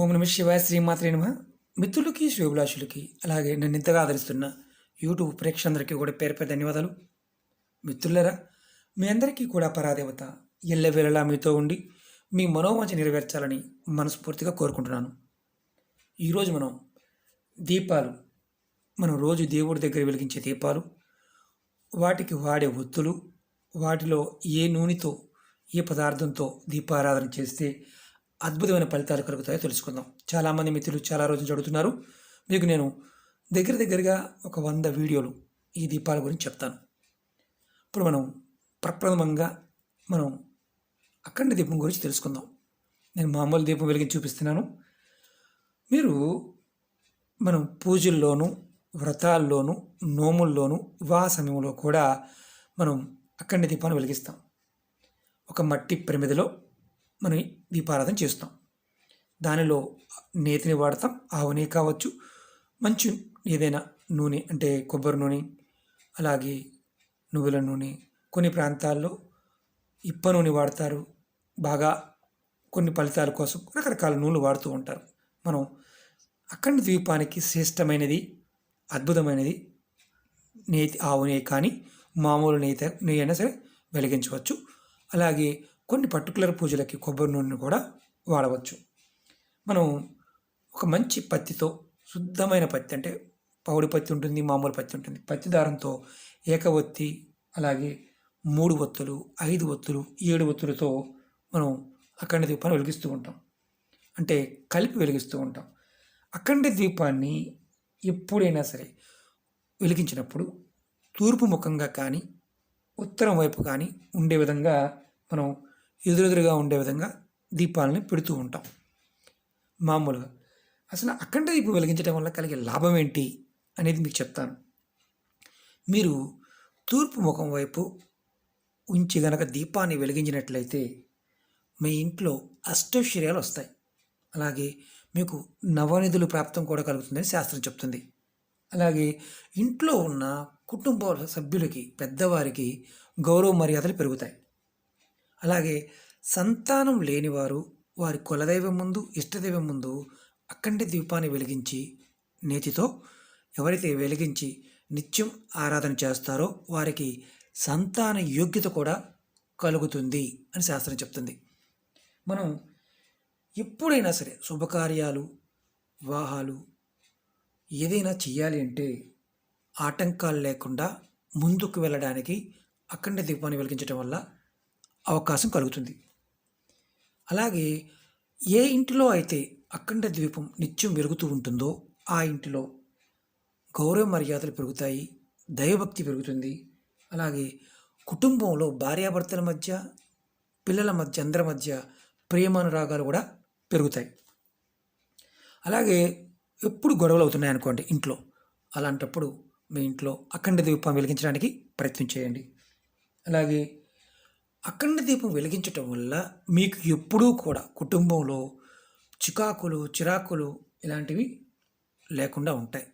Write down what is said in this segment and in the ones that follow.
ఓం నమ శివాయ శ్రీమాత్రే నమ. మిత్రులకి శుభలాషులకి అలాగే నన్ను ఇంతగా ఆదరిస్తున్న యూట్యూబ్ ప్రేక్షకులందరికీ కూడా పేరు పేరు ధన్యవాదాలు. మిత్రులరా మీ అందరికీ కూడా పరాదేవత ఎల్లవేళలా మీతో ఉండి మీ మనోవాంఛ నెరవేర్చాలని మనస్ఫూర్తిగా కోరుకుంటున్నాను. ఈరోజు మనం దీపాలు మనం రోజు దేవుడి దగ్గర వెలిగించే దీపాలు వాటికి వాడే ఒత్తులు వాటిలో ఏ నూనెతో ఏ పదార్థంతో దీపారాధన చేస్తే అద్భుతమైన ఫలితాలు కలుగుతాయో తెలుసుకుందాం. చాలామంది మిత్రులు చాలా రోజులు చదువుతున్నారు మీకు నేను దగ్గర దగ్గరగా ఒక వంద వీడియోలు ఈ దీపాల గురించి చెప్తాను. ఇప్పుడు మనం ప్రప్రథమంగా మనం అఖండ దీపం గురించి తెలుసుకుందాం. నేను మామూలు దీపం వెలిగించి చూపిస్తున్నాను. మీరు మనం పూజల్లోనూ వ్రతాల్లోనూ నోముల్లోనూ వివాహ సమయంలో కూడా మనం అఖండ దీపాన్ని వెలిగిస్తాం. ఒక మట్టి ప్రమిదలో మనం దీపారాధన చేస్తాం. దానిలో నేతిని వాడతాం. ఆవు నెయ్యి కావచ్చు మంచి ఏదైనా నూనె అంటే కొబ్బరి నూనె అలాగే నువ్వుల నూనె. కొన్ని ప్రాంతాల్లో ఇప్ప నూనె వాడతారు. బాగా కొన్ని ఫలితాల కోసం రకరకాల నూనెలు వాడుతూ ఉంటారు. మనం అఖండ ద్వీపానికి శ్రేష్టమైనది అద్భుతమైనది నేతి ఆవు నెయ్యి కానీ మామూలు నెయ్యి నెయ్యి అయినా సరే వెలిగించవచ్చు. అలాగే కొన్ని పర్టికులర్ పూజలకి కొబ్బరి నూనెను కూడా వాడవచ్చు. మనం ఒక మంచి పత్తితో శుద్ధమైన పత్తి అంటే పౌడి పత్తి ఉంటుంది మామూలు పత్తి ఉంటుంది. పత్తి దారంతో ఏకవత్తి అలాగే మూడు ఒత్తులు ఐదు ఒత్తులు ఏడు ఒత్తులతో మనం అఖండ దీపాన్ని వెలిగిస్తూ ఉంటాం. అంటే కలిపి వెలిగిస్తూ ఉంటాం. అఖండ దీపాన్ని ఎప్పుడైనా సరే వెలిగించినప్పుడు తూర్పు ముఖంగా కానీ ఉత్తరం వైపు కానీ ఉండే విధంగా మనం ఎదురెదురుగా ఉండే విధంగా దీపాలని పెడుతూ ఉంటాం. మామూలుగా. అసలు అఖండ దీపం వెలిగించడం వల్ల కలిగే లాభం ఏంటి అనేది మీకు చెప్తాను. మీరు తూర్పు ముఖం వైపు ఉంచి గనక దీపాన్ని వెలిగించినట్లయితే మీ ఇంట్లో అష్టైశ్వర్యాలు వస్తాయి. అలాగే మీకు నవనిధులు ప్రాప్తం కూడా కలుగుతుందని శాస్త్రం చెప్తుంది. అలాగే ఇంట్లో ఉన్న కుటుంబ సభ్యులకి పెద్దవారికి గౌరవ మర్యాదలు పెరుగుతాయి. అలాగే సంతానం లేనివారు వారి కులదైవం ముందు ఇష్టదైవం ముందు అఖండ దీపాన్ని వెలిగించి నేతితో ఎవరైతే వెలిగించి నిత్యం ఆరాధన చేస్తారో వారికి సంతాన యోగ్యత కూడా కలుగుతుంది అని శాస్త్రం చెప్తుంది. మనం ఎప్పుడైనా సరే శుభకార్యాలు వివాహాలు ఏదైనా చేయాలి అంటే ఆటంకాలు లేకుండా ముందుకు వెళ్ళడానికి అఖండ దీపాన్ని వెలిగించడం వల్ల అవకాశం కలుగుతుంది. అలాగే ఏ ఇంటిలో అయితే అఖండ ద్వీపం నిత్యం వెలుగుతూ ఉంటుందో ఆ ఇంటిలో గౌరవ మర్యాదలు పెరుగుతాయి దైవభక్తి పెరుగుతుంది. అలాగే కుటుంబంలో భార్యాభర్తల మధ్య పిల్లల మధ్య అందరి మధ్య ప్రేమానురాగాలు కూడా పెరుగుతాయి. అలాగే ఎప్పుడు గొడవలు అవుతున్నాయి అనుకోండి ఇంట్లో అలాంటప్పుడు మీ ఇంట్లో అఖండ దీపం వెలిగించడానికి ప్రయత్నం చేయండి. అలాగే అఖండ దీపం వెలిగించటం వల్ల మీకు ఎప్పుడూ కూడా కుటుంబంలో చికాకులు చిరాకులు ఇలాంటివి లేకుండా ఉంటాయి.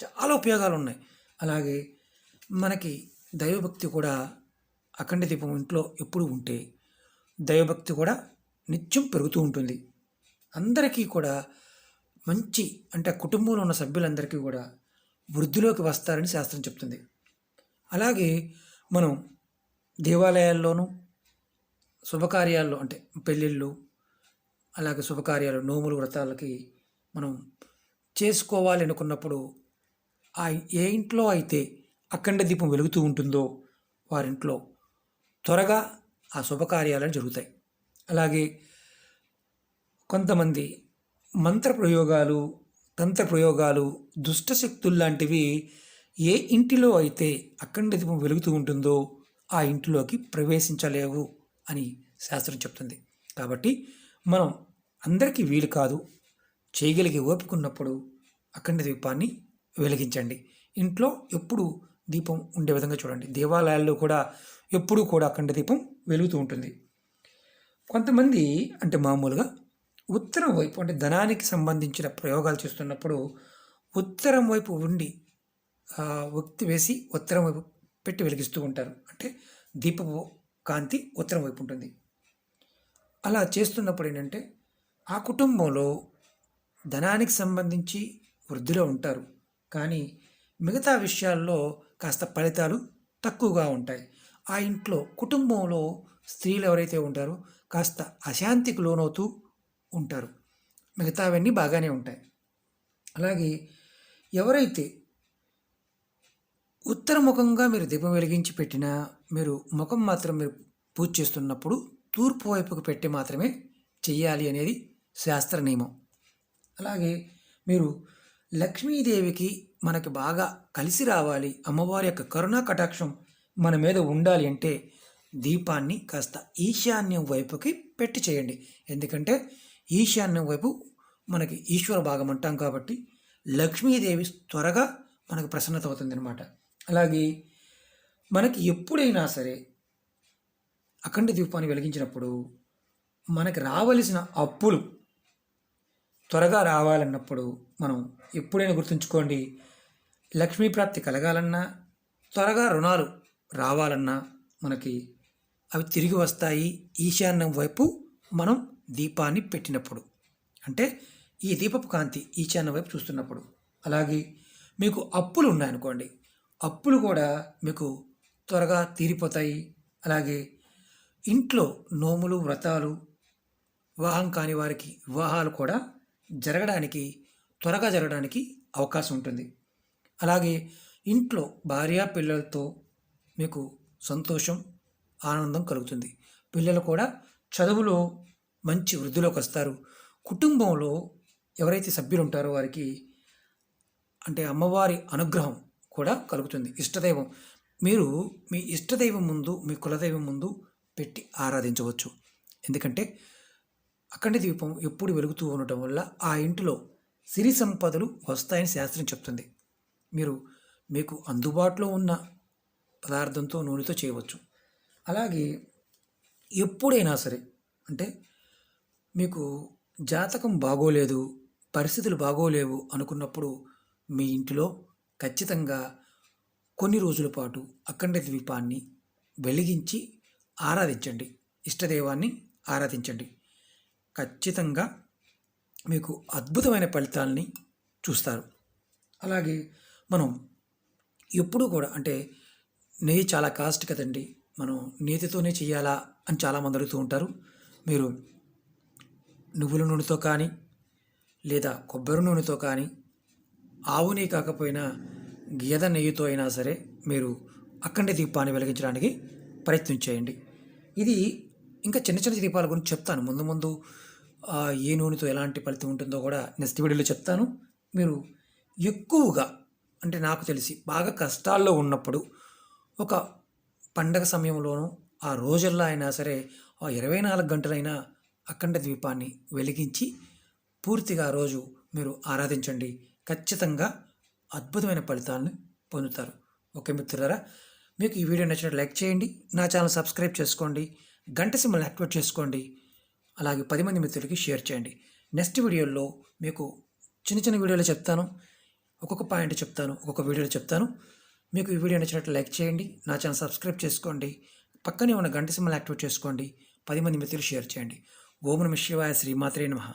చాలా ఉపయోగాలు ఉన్నాయి. అలాగే మనకి దైవభక్తి కూడా అఖండ దీపం ఇంట్లో ఎప్పుడు ఉంటే దైవభక్తి కూడా నిత్యం పెరుగుతూ ఉంటుంది. అందరికీ కూడా మంచి అంటే కుటుంబంలో ఉన్న సభ్యులందరికీ కూడా వృద్ధిలోకి వస్తారని శాస్త్రం చెప్తుంది. అలాగే మనం దేవాలయాల్లోనూ శుభకార్యాల్లో అంటే పెళ్ళిళ్ళు అలాగే శుభకార్యాలు నోములు వ్రతాలకి మనం చేసుకోవాలి అనుకున్నప్పుడు ఆ ఏ ఇంట్లో అయితే అఖండ దీపం వెలుగుతూ ఉంటుందో వారింట్లో త్వరగా ఆ శుభకార్యాలను జరుగుతాయి. అలాగే కొంతమంది మంత్ర ప్రయోగాలు తంత్ర ప్రయోగాలు దుష్ట ఏ ఇంటిలో అయితే అఖండ దీపం వెలుగుతూ ఉంటుందో ఆ ఇంటిలోకి ప్రవేశించలేవు అని శాస్త్రం చెప్తుంది. కాబట్టి మనం అందరికీ వీలు కాదు చేయగలిగే ఓపికన్నప్పుడు అఖండ దీపాన్ని వెలిగించండి. ఇంట్లో ఎప్పుడు దీపం ఉండే విధంగా చూడండి. దేవాలయాల్లో కూడా ఎప్పుడూ కూడా అఖండ దీపం వెలుగుతూ ఉంటుంది. కొంతమంది అంటే మామూలుగా ఉత్తరం వైపు అంటే ధనానికి సంబంధించిన ప్రయోగాలు చేస్తున్నప్పుడు ఉత్తరం వైపు ఉండి వ్యక్తి వేసి ఉత్తరం వైపు పెట్టి వెలిగిస్తూ ఉంటారు. అంటే దీపపు కాంతి ఉత్తరం వైపు ఉంటుంది. అలా చేస్తున్నప్పుడు ఏంటంటే ఆ కుటుంబంలో ధనానికి సంబంధించి వృద్ధిలో ఉంటారు. కానీ మిగతా విషయాల్లో కాస్త ఫలితాలు తక్కువగా ఉంటాయి. ఆ ఇంట్లో కుటుంబంలో స్త్రీలు ఎవరైతే ఉంటారో కాస్త అశాంతికి లోనవుతూ ఉంటారు. మిగతావన్నీ బాగానే ఉంటాయి. అలాగే ఎవరైతే ఉత్తర ముఖంగా మీరు దీపం వెలిగించి పెట్టినా మీరు ముఖం మాత్రం మీరు పూజ చేస్తున్నప్పుడు తూర్పు వైపుకు పెట్టి మాత్రమే చెయ్యాలి అనేది శాస్త్ర నియమం. అలాగే మీరు లక్ష్మీదేవికి మనకి బాగా కలిసి రావాలి అమ్మవారి యొక్క కరుణా కటాక్షం మన మీద ఉండాలి అంటే దీపాన్ని కాస్త ఈశాన్యం వైపుకి పెట్టి చేయండి. ఎందుకంటే ఈశాన్యం వైపు మనకి ఈశ్వర భాగం అంటాం కాబట్టి లక్ష్మీదేవి త్వరగా మనకు ప్రసన్నత అవుతుంది అనమాట అలాగే మనకి ఎప్పుడైనా సరే అఖండ దీపాన్ని వెలిగించినప్పుడు మనకి రావలసిన అప్పులు త్వరగా రావాలన్నప్పుడు మనం ఎప్పుడైనా గుర్తుంచుకోండి లక్ష్మీ ప్రాప్తి కలగాలన్నా త్వరగా రుణాలు రావాలన్నా మనకి అవి తిరిగి వస్తాయి. ఈశాన్యం వైపు మనం దీపాన్ని పెట్టినప్పుడు అంటే ఈ దీపపు కాంతి ఈశాన్యం వైపు చూస్తున్నప్పుడు. అలాగే మీకు అప్పులు ఉన్నాయనుకోండి అప్పులు కూడా మీకు త్వరగా తీరిపోతాయి. అలాగే ఇంట్లో నోములు వ్రతాలు వివాహం కాని వారికి వివాహాలు కూడా జరగడానికి త్వరగా జరగడానికి అవకాశం ఉంటుంది. అలాగే ఇంట్లో భార్య పిల్లలతో మీకు సంతోషం ఆనందం కలుగుతుంది. పిల్లలు కూడా చదువులో మంచి వృద్ధిలోకి వస్తారు. కుటుంబంలో ఎవరైతే సభ్యులు ఉంటారో వారికి అంటే అమ్మవారి అనుగ్రహం కూడా కలుగుతుంది. ఇష్టదైవం. మీరు మీ ఇష్టదైవం ముందు మీ కులదైవం ముందు పెట్టి ఆరాధించవచ్చు. ఎందుకంటే అఖండ దీపం ఎప్పుడు వెలుగుతూ ఉండటం వల్ల ఆ ఇంటిలో సిరి సంపదలు వస్తాయని శాస్త్రం చెప్తుంది. మీరు మీకు అందుబాటులో ఉన్న పదార్థంతో నూనెతో చేయవచ్చు. అలాగే ఎప్పుడైనా సరే అంటే మీకు జాతకం బాగోలేదు పరిస్థితులు బాగోలేవు అనుకున్నప్పుడు మీ ఇంటిలో ఖచ్చితంగా కొన్ని రోజుల పాటు అఖండ ద్వీపాన్ని వెలిగించి ఆరాధించండి. ఇష్టదైవాన్ని ఆరాధించండి. ఖచ్చితంగా మీకు అద్భుతమైన ఫలితాలని చూస్తారు. అలాగే మనం ఎప్పుడూ కూడా అంటే నెయ్యి చాలా కాస్ట్ కదండి. మనం నేతితోనే చేయాలా అని చాలామంది అడుగుతూ ఉంటారు. మీరు నువ్వుల నూనెతో కానీ లేదా కొబ్బరి నూనెతో కానీ ఆవు నెయ్యి కాకపోయినా గేదె నెయ్యితో అయినా సరే మీరు అఖండ దీపాన్ని వెలిగించడానికి ప్రయత్నం చేయండి. ఇది ఇంకా చిన్న చిన్న దీపాల గురించి చెప్తాను. ముందు ముందు ఏ నూనెతో ఎలాంటి ఫలితం ఉంటుందో కూడా నెక్స్ట్ వీడియోలో చెప్తాను. మీరు ఎక్కువగా అంటే నాకు తెలిసి బాగా కష్టాల్లో ఉన్నప్పుడు ఒక పండగ సమయంలోనూ ఆ రోజుల్లో అయినా సరే ఆ ఇరవై నాలుగు గంటలైనా అఖండ ద్వీపాన్ని వెలిగించి పూర్తిగా ఆ రోజు మీరు ఆరాధించండి. ఖచ్చితంగా అద్భుతమైన ఫలితాలను పొందుతారు. ఓకే మిత్రులారా మీకు ఈ వీడియో నచ్చినట్టు లైక్ చేయండి నా ఛానల్ సబ్స్క్రైబ్ చేసుకోండి గంట సింబల్ యాక్టివేట్ చేసుకోండి అలాగే పది మంది మిత్రులకి షేర్ చేయండి. నెక్స్ట్ వీడియోలో మీకు చిన్న చిన్న వీడియోలో చెప్తాను ఒక్కొక్క పాయింట్ చెప్తాను ఒక్కొక్క వీడియోలో చెప్తాను. మీకు ఈ వీడియో నచ్చినట్టు లైక్ చేయండి నా ఛానల్ సబ్స్క్రైబ్ చేసుకోండి పక్కనే ఉన్న గంట సింబల్ యాక్టివేట్ చేసుకోండి పది మంది మిత్రులు షేర్ చేయండి. ఓం నమ శివాయ శ్రీమాత్రే నమః.